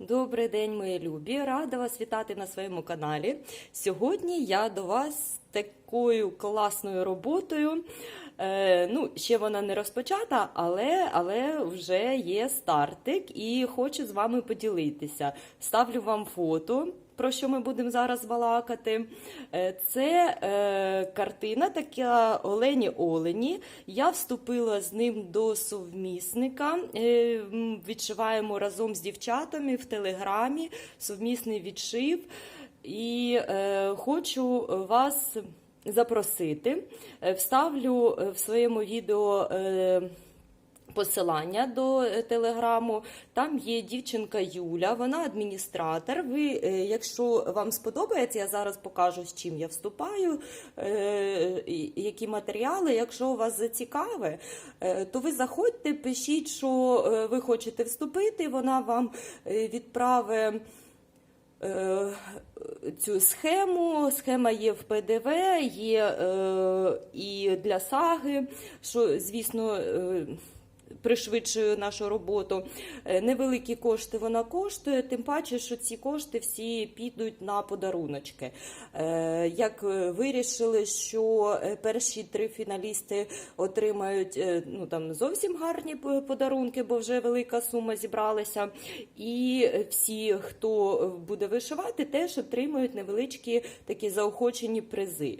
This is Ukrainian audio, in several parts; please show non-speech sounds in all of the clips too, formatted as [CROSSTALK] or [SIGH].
Добрий день, мої любі! Рада вас вітати на своєму каналі. Сьогодні я до вас такою класною роботою. Е, ну, ще вона не розпочата, але, але вже є стартик і хочу з вами поділитися. Ставлю вам фото. Про що ми будемо зараз балакати? Е, Це е, картина така Олені Олені. Я вступила з ним до совмісника. Е, Відшиваємо разом з дівчатами в телеграмі совмісний відшив. І е, хочу вас запросити. Е, Вставлю е, в своєму відео. Е, посилання до е, телеграму. Там є дівчинка Юля, вона адміністратор. Ви, е, якщо вам сподобається, я зараз покажу, з чим я вступаю, е, які матеріали. Якщо вас зацікаве, то ви заходьте, пишіть, що ви хочете вступити. Вона вам відправить. Цю схему, схема є в ПДВ, є е, і для саги, що, звісно, е, пришвидшує нашу роботу. Е, Невеликі кошти вона коштує, тим паче, що ці кошти всі підуть на подаруночки. Е, Як е, вирішили, що перші три фіналісти отримають ну, там, зовсім гарні подарунки, бо вже велика сума зібралася. І всі, хто буде вишивати, теж отримують невеличкі такі заохочені призи.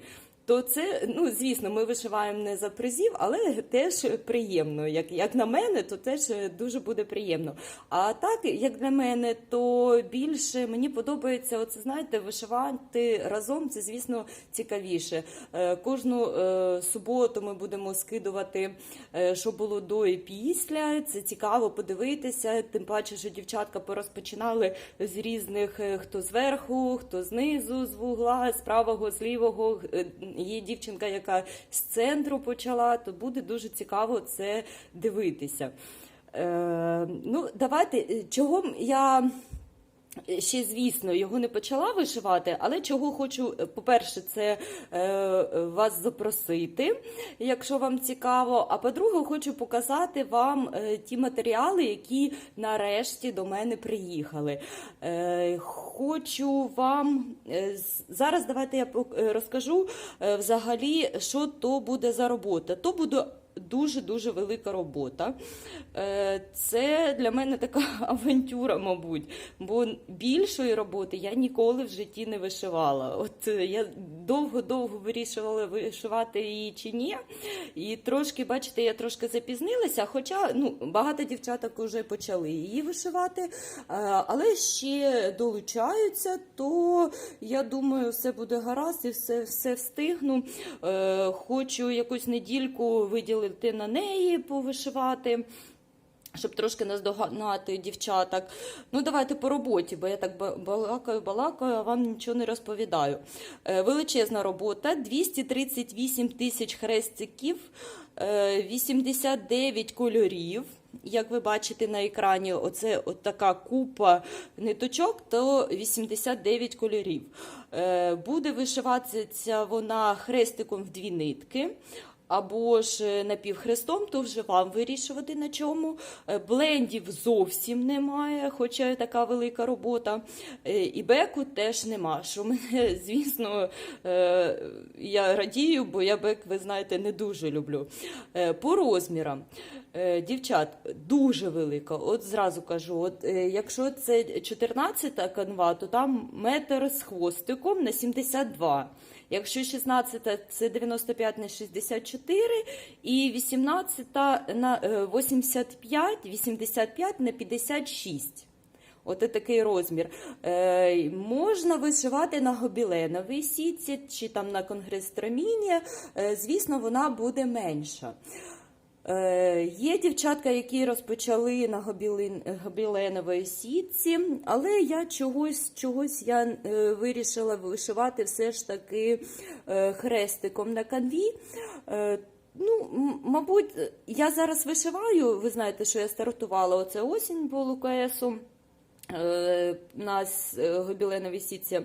То це, ну звісно, ми вишиваємо не за призів, але теж приємно. Як, як на мене, то теж дуже буде приємно. А так, як для мене, то більше мені подобається, оце знаєте, вишивати разом. Це, звісно, цікавіше. Е, Кожну е, суботу ми будемо скидувати, е, що було до і після. Це цікаво подивитися. Тим паче, що дівчатка порозпочинали з різних хто зверху, хто знизу, з вугла, з правого, з лівого. Є дівчинка, яка з центру почала, то буде дуже цікаво це дивитися. Е, ну, давайте, е, чого я. Ще, звісно, його не почала вишивати, але чого хочу, е, по-перше, це е, вас запросити, якщо вам цікаво. А по-друге, хочу показати вам е, ті матеріали, які нарешті до мене приїхали. Е, хочу вам е, зараз давайте я розкажу взагалі, що то буде за робота. То буде дуже дуже велика робота. Е, Це для мене така [LAUGHS] авантюра, мабуть, бо більшої роботи я ніколи в житті не вишивала. От е, я довго-довго вирішувала вишивати її чи ні. І трошки, бачите, я трошки запізнилася, хоча ну, багато дівчаток вже почали її вишивати, е, але ще долучаються, то я думаю, все буде гаразд і все, все встигну. Е, Хочу якусь недільку виділити на неї, повишивати. Щоб трошки наздогнати дівчаток. Ну, давайте по роботі, бо я так балакаю, балакаю, а вам нічого не розповідаю. Е, величезна робота, 238 тисяч хрестиків, е, 89 кольорів. Як ви бачите на екрані, оце така купа ниточок, то 89 кольорів. Е, Буде вишиватися вона хрестиком в дві нитки або ж е, напівхрестом, то вже вам вирішувати на чому. Е, Блендів зовсім немає, хоча така велика робота. Е, І беку теж нема. Що мене, [LAUGHS] звісно, я радію, бо я бек, ви знаєте, не дуже люблю. По розмірам. Дівчат, дуже велика. От зразу кажу, от, якщо це 14 канва, то там метр з хвостиком на 72. Якщо 16 це 95 на 64 і 18 на е, 85, 85 на 56. От такий розмір. Е, можна вишивати на гобіленовій сітці чи там на конгрес Е, звісно, вона буде менша. Е, Є дівчатка, які розпочали на гобіленовій сітці, але я чогось, чогось я е, вирішила вишивати все ж таки е, хрестиком на канві. Ну, мабуть, я зараз вишиваю. Ви знаєте, що я стартувала оце осінь по е, на гобіленовій сітці.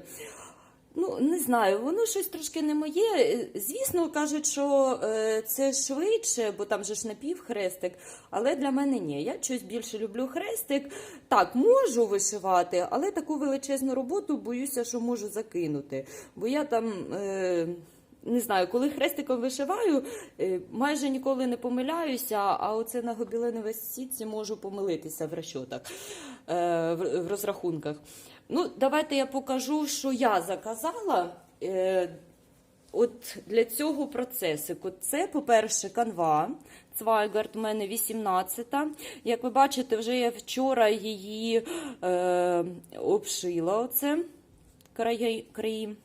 Ну, не знаю, воно щось трошки не моє. Звісно, кажуть, що е, це швидше, бо там же ж напівхрестик, але для мене ні. Я щось більше люблю хрестик. Так, можу вишивати, але таку величезну роботу боюся, що можу закинути. Бо я там. Е, не знаю, коли хрестиком вишиваю, е, майже ніколи не помиляюся, а оце на гобіленовій сітці можу помилитися в розрахунках. Ну, давайте я покажу, що я заказала. Е, От для цього процесику. Це, по-перше, канва. Цвайгард у мене 18-та. Як ви бачите, вже я вчора її е, обшила. Оце краї.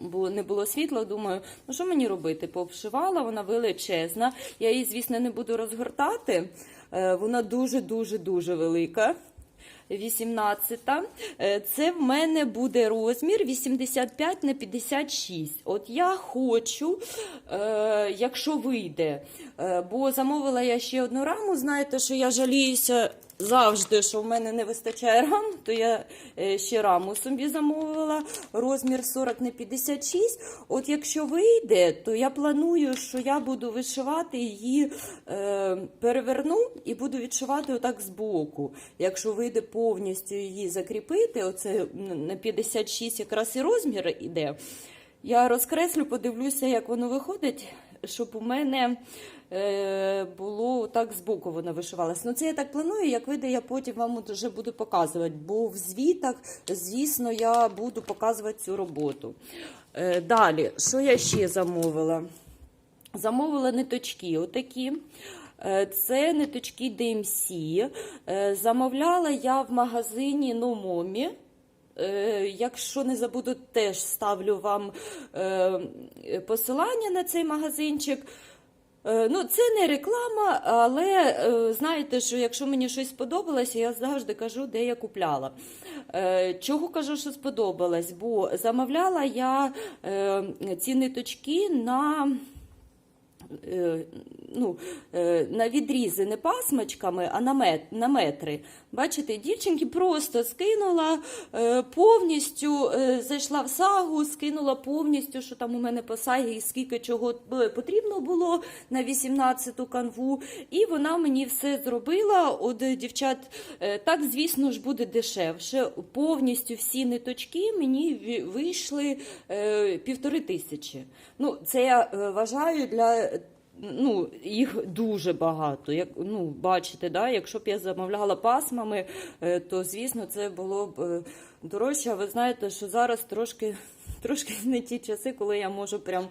бо не було світла, думаю, ну що мені робити? Пообшивала, вона величезна. Я її, звісно, не буду розгортати. Е, Вона дуже-дуже дуже велика. 18. Е, Це в мене буде розмір 85 на 56. От я хочу, е, якщо вийде, е, бо замовила я ще одну раму. Знаєте, що я жаліюся завжди, що в мене не вистачає рам, то я е, ще раму собі замовила. Розмір 40 на 56. От якщо вийде, то я планую, що я буду вишивати її, е, переверну і буду відшивати отак збоку. Якщо вийде повністю її закріпити, оце на 56 якраз і розмір іде. Я розкреслю, подивлюся, як воно виходить, щоб у мене е, було так збоку воно вишивалося. Ну, це я так планую, як вийде, я потім вам вже буду показувати, бо в звітах, звісно, я буду показувати цю роботу. Е, далі, що я ще замовила? Замовила ниточки отакі. Е, Це ниточки DMC. Замовляла я в магазині Номомі. Е, Якщо не забуду, теж ставлю вам е, посилання на цей магазинчик. Е, Ну, це не реклама, але е, знаєте, що якщо мені щось сподобалося, я завжди кажу, де я купляла. Е, Чого кажу, що сподобалось? Бо замовляла я е, ці ниточки на е, ну, е, на відрізи не пасмачками, а на, мет, на метри. Бачите, дівчинки просто скинула е, повністю, е, зайшла в сагу, скинула повністю, що там у мене по сагі, і скільки чого потрібно було на 18-ту канву. І вона мені все зробила. От е, дівчат, е, так, звісно ж, буде дешевше. Повністю всі ниточки мені вийшли е, півтори тисячі. Ну, це я е, вважаю для ну, їх дуже багато. Як, ну, бачите, да? якщо б я замовляла пасмами, е, то, звісно, це було б е, дорожче. А ви знаєте, що зараз трошки, трошки не ті часи, коли я можу прям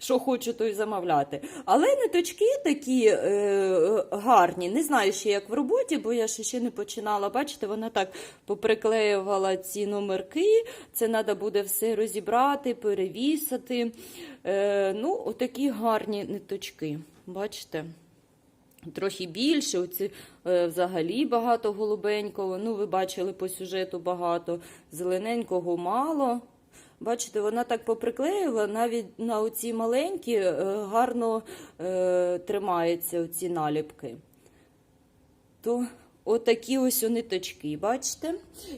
що хочу, то й замовляти. Але ниточки такі е, гарні. Не знаю ще, як в роботі, бо я ще, не починала. Бачите, вона так поприклеювала ці номерки. Це треба буде все розібрати, перевісити. Е, ну, отакі гарні ниточки. Бачите? Трохи більше, оці е, взагалі багато голубенького. Ну, ви бачили по сюжету багато, зелененького мало. Бачите, вона так поприклеїла, навіть на оці маленькі е, гарно е, тримаються оці наліпки. То отакі ось ниточки, бачите?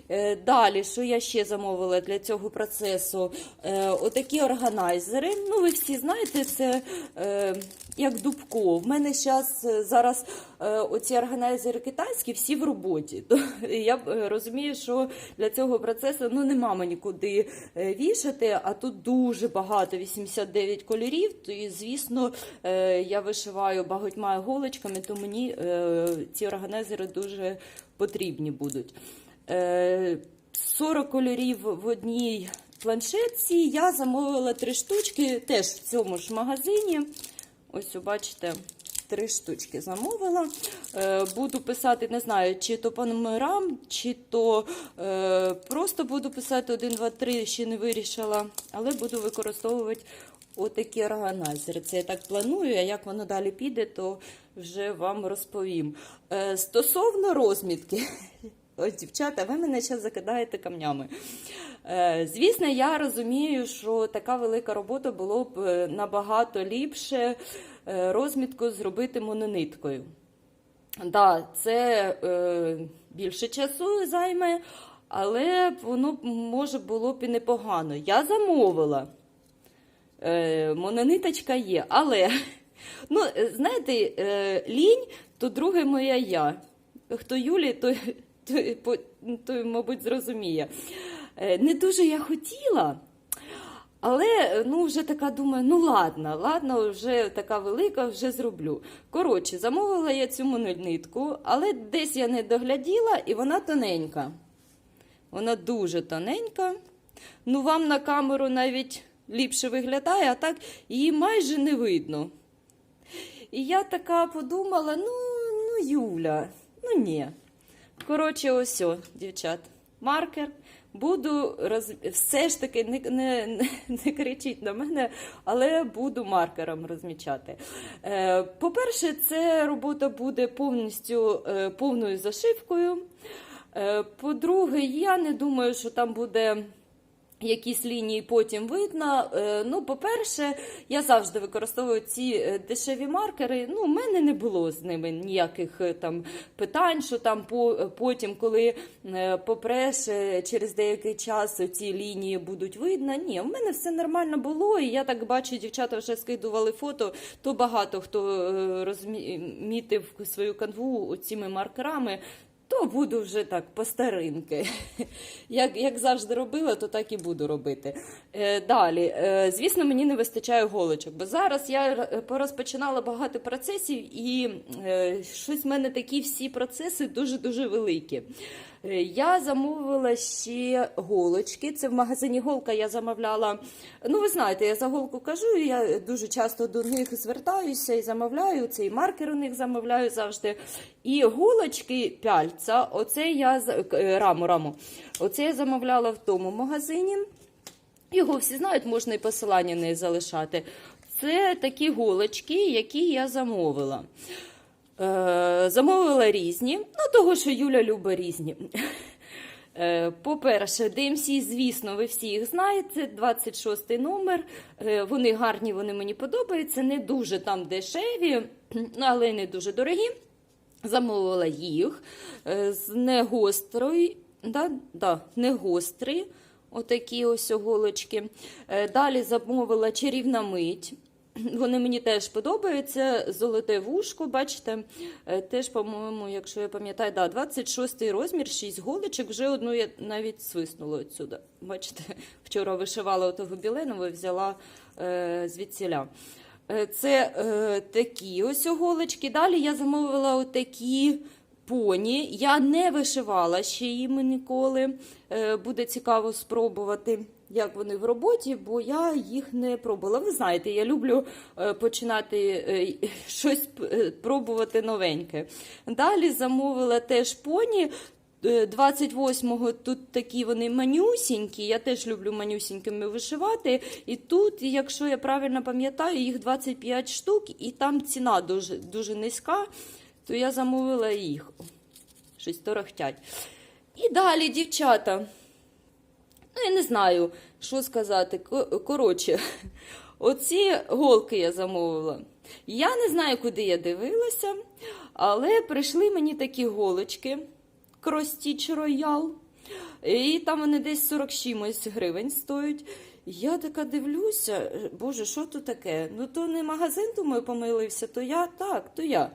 Е, далі, що я ще замовила для цього процесу? Е, отакі органайзери. Ну, ви всі знаєте, це е, як дубко. В мене е, зараз е, оці органайзери китайські всі в роботі. [LAUGHS] То я е, розумію, що для цього процесу ну, нема мені куди вішати, а тут дуже багато, 89 кольорів. То, і, звісно, я вишиваю багатьма голочками, то мені ці органайзери дуже потрібні будуть. Е, 40 кольорів в одній планшетці. Я замовила три штучки теж в цьому ж магазині. Ось, бачите, три штучки замовила. Е, буду писати, не знаю, чи то по номерам, чи то е, просто буду писати 1, 2, 3, ще не вирішила, але буду використовувати отакі органайзери. Це я так планую, а як воно далі піде, то вже вам розповім. Е, стосовно розмітки. Ось, дівчата, ви мене зараз закидаєте камнями. Е, звісно, я розумію, що така велика робота було б е, набагато ліпше е, розмітку зробити монониткою. Да, це е, більше часу займе, але воно може було б і непогано. Я замовила. Е, монониточка є, але ну, знаєте, е, лінь то друге моя я. Хто Юлі, той, той, мабуть, зрозуміє. Е, не дуже я хотіла. Але ну вже така думаю, ну ладно, ладно, вже така велика, вже зроблю. Коротше, замовила я цю мононитку, але десь я не догляділа, і вона тоненька. Вона дуже тоненька. Ну, вам на камеру навіть ліпше виглядає, а так її майже не видно. І я така подумала: ну, ну, Юля, ну ні. Коротше, ось, дівчат, маркер. Буду роз... все ж таки не, не, не, не кричіть на мене, але буду маркером розмічати. Е, по-перше, це робота буде повністю е, повною зашивкою. Е, по-друге, я не думаю, що там буде якісь лінії потім видно. Е, Ну, по-перше, я завжди використовую ці е, дешеві маркери. Ну, у мене не було з ними ніяких е, там питань, що там по- потім, коли попреш через деякий час ці лінії будуть видно. Ні, у мене все нормально було, і я так бачу, дівчата вже скидували фото, то багато хто розмітив свою канву цими маркерами. То буду вже так по старинки. [LAUGHS] Як, як завжди робила, то так і буду робити. Е, далі, е, звісно, мені не вистачає голочок, бо зараз я порозпочинала багато процесів, і е, щось в мене такі всі процеси дуже-дуже великі. Е, Я замовила ще голочки. Це в магазині голка я замовляла. Ну, ви знаєте, я за голку кажу, я дуже часто до них звертаюся і замовляю. Цей маркер у них замовляю завжди. І голочки пяльця, оце я е, раму, раму. Оце я замовляла в тому магазині. Його всі знають, можна і посилання не залишати. Це такі голочки, які я замовила. Е, замовила різні, ну того, що Юля любить різні. Е, По-перше, DMC, звісно, ви всі їх знаєте. 26 номер. Е, Вони гарні, вони мені подобаються. Не дуже там дешеві, [CLEARS THROAT] але не дуже дорогі. Замовила їх з негострої, да, да, негострі, отакі ось оголочки. Далі замовила чарівна мить. Вони мені теж подобаються. Золоте вушко, бачите, е, теж, по-моєму, якщо я пам'ятаю, да, 26 розмір, 6 голочок. Вже одну я навіть свиснула відсюди. Бачите, [LAUGHS] вчора вишивала отого біленого взяла е, звідсіля. Е, Це е, такі ось оголочки. Далі я замовила отакі поні. Я не вишивала ще їми ніколи. Е, буде цікаво спробувати, як вони в роботі, бо я їх не пробувала. Ви знаєте, я люблю е, починати е, [LAUGHS] щось е, пробувати новеньке. Далі замовила теж поні. Е, 28-го тут такі вони манюсінькі. Я теж люблю манюсінькими вишивати. І тут, якщо я правильно пам'ятаю, їх 25 штук, і там ціна дуже, дуже низька, то я замовила їх. Щось торохтять. І далі, дівчата. Ну, я не знаю, що сказати. Коротше, [LAUGHS] оці голки я замовила. Я не знаю, куди я дивилася, але прийшли мені такі голочки. Кростіч Роял. І там вони десь 40 чимось гривень стоять. Я така дивлюся, боже, що то таке? Ну, то не магазин, думаю, помилився, то я так, то я.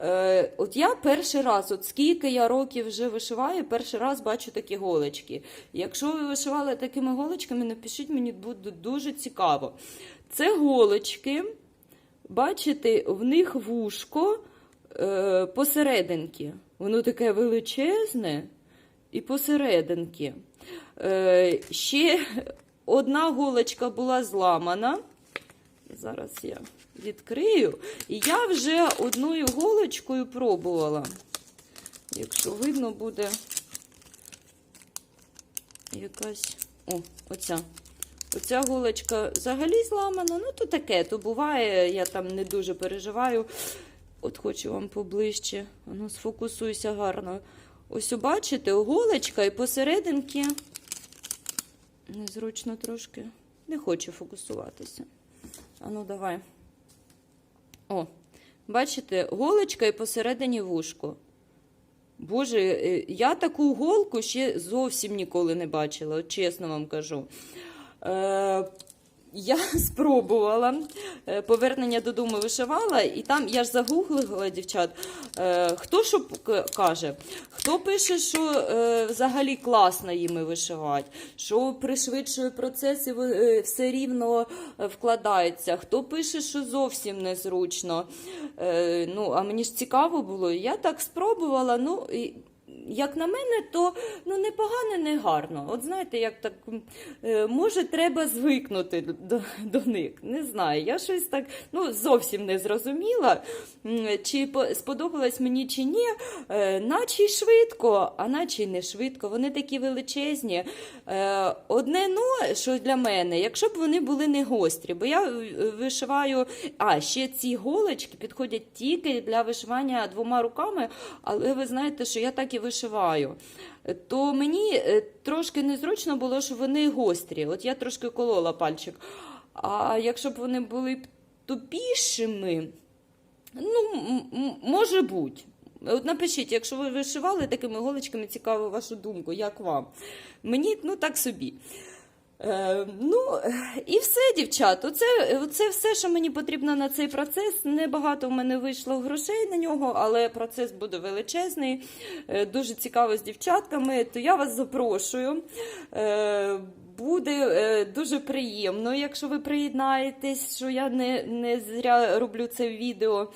Е, от я перший раз, от скільки я років вже вишиваю, перший раз бачу такі голочки. Якщо ви вишивали такими голочками, напишіть мені буде дуже цікаво. Це голочки, бачите, в них вушко е, посерединки. Воно таке величезне і посерединки. Е, ще одна голочка була зламана. Зараз я відкрию. І я вже одною голочкою пробувала. Якщо видно буде якась. О, оця. Оця голочка взагалі зламана. Ну, то таке, то буває, я там не дуже переживаю. От хочу вам поближче. Ну, сфокусуйся гарно. Ось бачите, голочка і посерединки. Незручно трошки. Не хочу фокусуватися. А ну, давай. О, бачите, голочка і посередині вушко. Боже, е, я таку голку ще зовсім ніколи не бачила, чесно вам кажу. Я [LAUGHS] спробувала е, повернення додому вишивала, і там я ж загуглила дівчат. е, Хто що каже? Хто пише, що е, взагалі класно їми вишивати, що пришвидшує процес і все рівно вкладається. Хто пише, що зовсім незручно. Ну, а мені ж цікаво було. Я так спробувала. Ну, як на мене, то ну, не погано, не гарно. От знаєте, як так е, може треба звикнути до, до них. Не знаю. Я щось так ну, зовсім не зрозуміла, чи сподобалось мені чи ні. Е, наче й швидко, а наче й не швидко. Вони такі величезні. Е, одне ну, що для мене, якщо б вони були не гострі, бо я вишиваю, а ще ці голочки підходять тільки для вишивання двома руками, але ви знаєте, що я так і вишиваю. То мені е, трошки незручно було, що вони гострі. От я трошки колола пальчик. А якщо б вони були тупішими, ну, може бути. От напишіть, якщо ви вишивали такими голочками, цікаво вашу думку, як вам. Мені ну так собі. Е, ну, і все, дівчат. Оце, оце все, що мені потрібно на цей процес. Небагато в мене вийшло грошей на нього, але процес буде величезний. Е, дуже цікаво з дівчатками. То я вас запрошую. Е, Буде е, дуже приємно, якщо ви приєднаєтесь, що я не, не зря роблю це відео.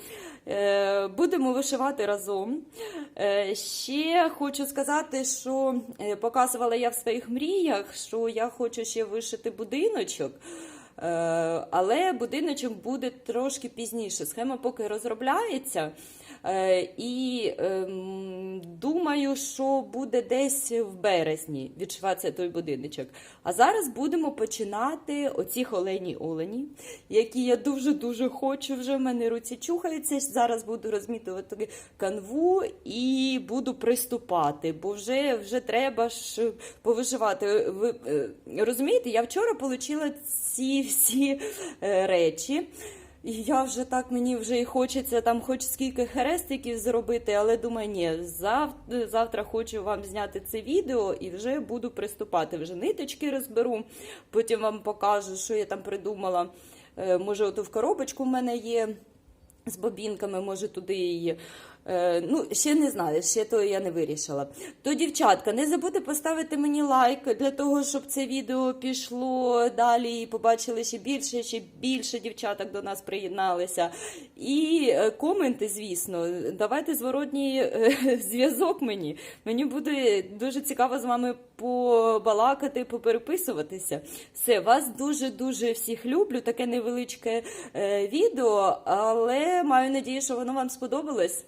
Е, Будемо вишивати разом. Е, Ще хочу сказати, що е, показувала я в своїх мріях, що я хочу ще вишити будиночок. Але будиночок буде трошки пізніше. Схема поки розробляється. Е, І ем, думаю, що буде десь в березні відшиватися той будиночок. А зараз будемо починати оці олені олені, які я дуже-дуже хочу. Вже в мене руці чухаються. Зараз буду розмітувати канву і буду приступати, бо вже, вже треба ж повишивати. Ви е, розумієте, я вчора отримала ці всі е, речі. І я вже так мені вже і хочеться там хоч скільки хрестиків зробити, але думаю, ні, завтра, завтра хочу вам зняти це відео і вже буду приступати. Вже ниточки розберу, потім вам покажу, що я там придумала. Е, Може, оту в коробочку в мене є з бобінками, може туди її. Е, ну, ще не знаю, ще то я не вирішила. То, дівчатка, не забудьте поставити мені лайк для того, щоб це відео пішло далі і побачили ще більше, ще більше дівчаток до нас приєдналися. І е, коменти, звісно, давайте зворотній е, [LAUGHS] зв'язок мені. Мені буде дуже цікаво з вами побалакати, попереписуватися. Все, вас дуже-дуже всіх люблю. Таке невеличке відео, але маю надію, що воно вам сподобалось.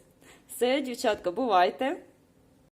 Все, дівчатка, бувайте!